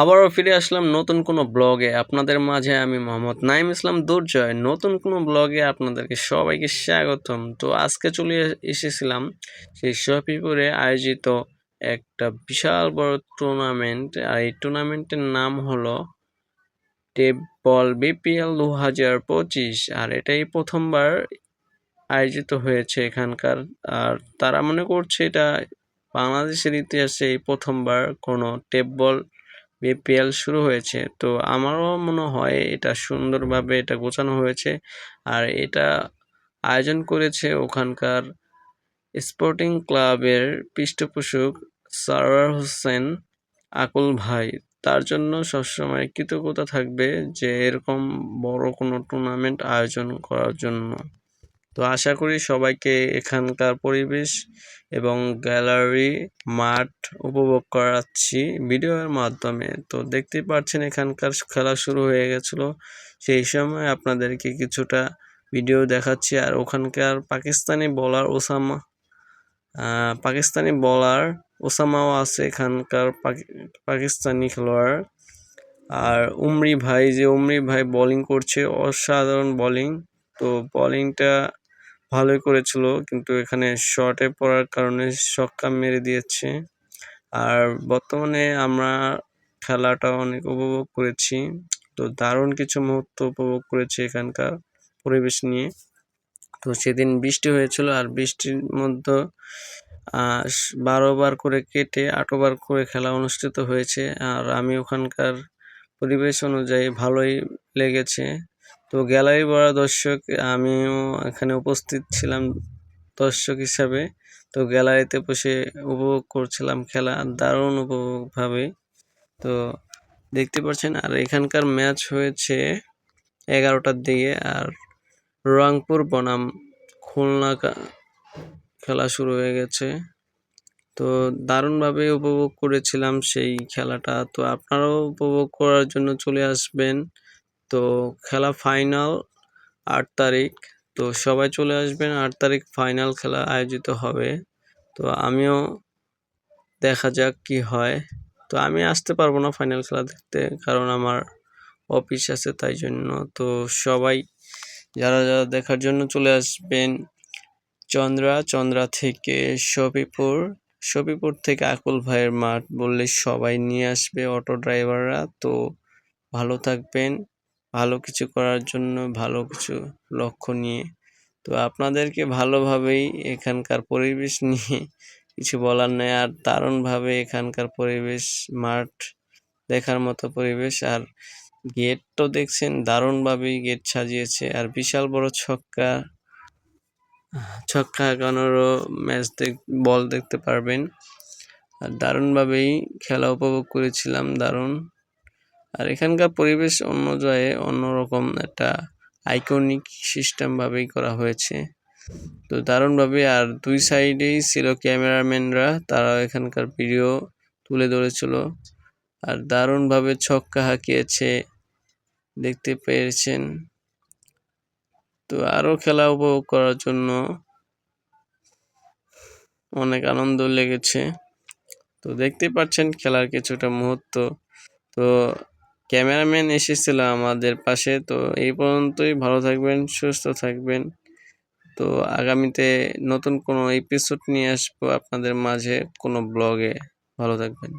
আবারও ফিরে আসলাম নতুন কোনো ব্লগে। আপনাদের মাঝে আমি মোহাম্মদ নাইম ইসলাম দুর্জয়। নতুন কোনো ব্লগে আপনাদেরকে সবাইকে স্বাগতম। তো আজকে চলে এসেছিলাম সেই শফিপুরে আয়োজিত একটা বিশাল বড় টুর্নামেন্ট আর এই টুর্নামেন্টের নাম হলো টেপ বল বিপিএল দু হাজার পঁচিশ। আর এটাই প্রথমবার আয়োজিত হয়েছে এখানকার। আর তারা মনে করছে এটা বাংলাদেশের ইতিহাসে এই প্রথমবার কোনো টেপ বল বিপিএল শুরু হয়েছে। তো আমারও মনে হয় এটা সুন্দরভাবে এটা গোছানো হয়েছে আর এটা আয়োজন করেছে ওখানকার স্পোর্টিং ক্লাবের পৃষ্ঠপোষক সারোয়ার হোসেন আকুল ভাই। তার জন্য সবসময় কৃতজ্ঞতা থাকবে যে এরকম বড় কোনো টুর্নামেন্ট আয়োজন করার জন্য। তো আশা করি সবাইকে এখানকার পরিবেশ এবং গ্যালারি মাঠ উপভোগ করাচ্ছি ভিডিওর মাধ্যমে। তো দেখতেই পাচ্ছেন এখানকার খেলা শুরু হয়ে গেছিল। সেই সময় আপনাদেরকে কিছুটা ভিডিও দেখাচ্ছি। আর ওখানকার পাকিস্তানি বলার ওসামা পাকিস্তানি বলার ওসামাও আছে এখানকার পাকিস্তানি খেলোয়াড়। আর উমরি ভাই, যে উমরি ভাই বোলিং করছে, অসাধারণ বোলিং তো বোলিংটা ভালোই করেছিল, কিন্তু এখানে শর্টে পড়ার কারণে ছক্কা মেরে দিয়েছে। আর বর্তমানে আমরা খেলাটা অনেক উপভোগ করেছি। তো দারুণ কিছু মুহূর্ত উপভোগ করেছি এখানকার পরিবেশ নিয়ে। তো সেদিন বৃষ্টি হয়েছিল আর বৃষ্টির মধ্যে বারো বার করে কেটে আট ওভার করে খেলা অনুষ্ঠিত হয়েছে। আর আমি ওখানকার পরিবেশ অনুযায়ী ভালোই লেগেছে। তো গ্যালারি ভরা দর্শক, আমিও এখানে উপস্থিত ছিলাম দর্শক হিসাবে। তো গ্যালারিতে বসে উপভোগ করছিলাম খেলা, দারুণ উপভোগভাবে তো দেখতে পাচ্ছেন, আর এখানকার ম্যাচ হয়েছে এগারোটার দিকে, আর রংপুর বনাম খুলনা খেলা শুরু হয়ে গেছে। তো দারুণভাবে উপভোগ করেছিলাম সেই খেলাটা। তো আপনারাও উপভোগ করার জন্য চলে আসবেন। তো খেলা ফাইনাল আট তারিখ। তো সবাই চলে আসবেন, আট তারিখ ফাইনাল খেলা আয়োজিত হবে। তো আমিও দেখা যাক কি হয়। তো আমি আসতে পারব না ফাইনাল খেলা দেখতে, কারণ আমার অফিস আছে তাই জন্য। তো সবাই, যারা যারা দেখার জন্য চলে আসবেন, চন্দ্রা চন্দ্রা থেকে শফিপুর। শফিপুর থেকে আকুল ভাইয়ের মাঠ বললে সবাই নিয়ে আসবে, অটো ড্রাইভাররা তো ভালো থাকবেন। ভালো কিছু করার জন্য, ভালো কিছু লক্ষ্য নিয়ে। তো আপনাদেরকে ভালোভাবেই এখানকার পরিবেশ নিয়ে কিছু বলার নেই। আর দারুণভাবে এখানকার পরিবেশ, মাঠ দেখার মতো পরিবেশ। আর গেট তো দেখছেন, দারুণভাবেই গেট সাজিয়েছে। আর বিশাল বড় ছক্কা ছক্কা আঁকানোরও ম্যাচ দেখ, বল দেখতে পারবেন। আর দারুণভাবেই খেলা উপভোগ করেছিলাম, দারুণ। আর এখানকার পরিবেশ অন্য জায়গায় অন্যরকম একটা আইকনিক সিস্টেমভাবেই করা হয়েছে। তো দারুণভাবে আর দুই সাইডেই ছিল ক্যামেরাম্যানরা তারা এখানকার ভিডিও তুলে ধরেছিল। আর দারুণভাবে ছক্কা হাঁকিয়েছে, দেখতে পেয়েছেন। তো আরও খেলা উপভোগ করার জন্য অনেক আনন্দ লেগেছে। তো দেখতে পাচ্ছেন খেলার কিছুটা মুহূর্ত। তো ক্যামেরাম্যান এসেছিল আমাদের পাশে, তো এই পর্যন্তই। ভালো থাকবেন, সুস্থ থাকবেন। তো আগামীতে নতুন কোনো এপিসোড নিয়ে আসব আপনাদের মাঝে কোনো ব্লগে ভালো থাকবেন।